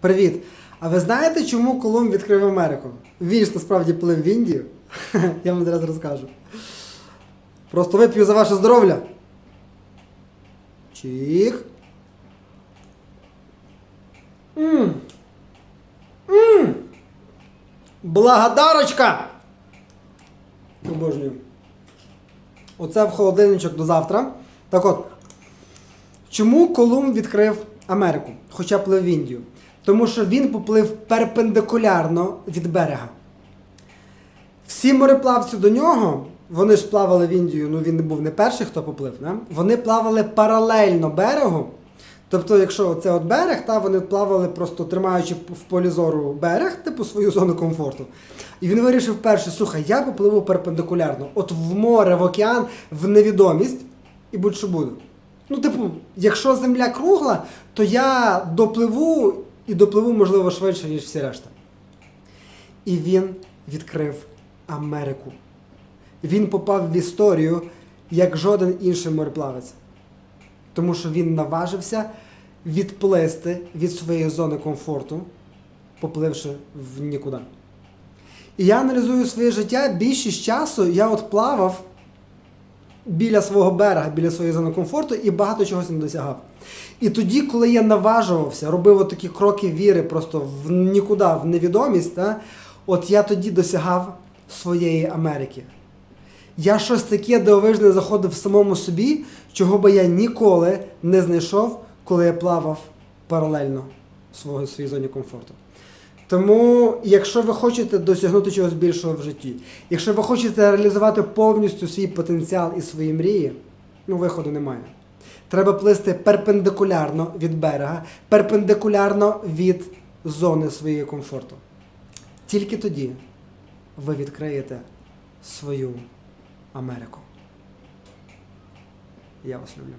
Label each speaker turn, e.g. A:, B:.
A: Привіт! А ви знаєте, чому Колумб відкрив Америку? Він ж насправді плив в Індію. Я вам зараз розкажу. Просто вип'ю за ваше здоров'я. Чік. Мм. Мм. Благодарочка! Обожнюю. Оце в холодильничок до завтра. Так от, чому Колумб відкрив Америку, хоча плив в Індію? Тому що він поплив перпендикулярно від берега. Всі мореплавці до нього, вони ж плавали в Індію, ну він був не перший, хто поплив, не? вони плавали паралельно берегу. Тобто, якщо це от берег, та вони плавали просто тримаючи в полі зору берег, типу свою зону комфорту. І він вирішив перше, слухай, я попливу перпендикулярно, от в море, в океан, в невідомість, і будь-що буде. Ну, типу, якщо земля кругла, то я допливу і допливу, можливо, швидше, ніж всі решта. І він відкрив Америку. Він попав в історію як жоден інший мореплавець. Тому що він наважився відплисти від своєї зони комфорту, попливши в нікуди. І я аналізую своє життя, більшість часу я от плавав біля свого берега, біля своєї зони комфорту і багато чогось не досягав. І тоді, коли я наважувався, робив такі кроки віри просто в нікуди, в невідомість, та, от я тоді досягав своєї Америки. Я щось таке дивовижне заходив в самому собі, чого би я ніколи не знайшов, коли я плавав паралельно свого- своїй зоні комфорту. Тому, якщо ви хочете досягнути чогось більшого в житті, якщо ви хочете реалізувати повністю свій потенціал і свої мрії, ну виходу немає. Треба плисти перпендикулярно від берега, перпендикулярно від зони своєї комфорту. Тільки тоді ви відкриєте свою Америку. Я вас люблю.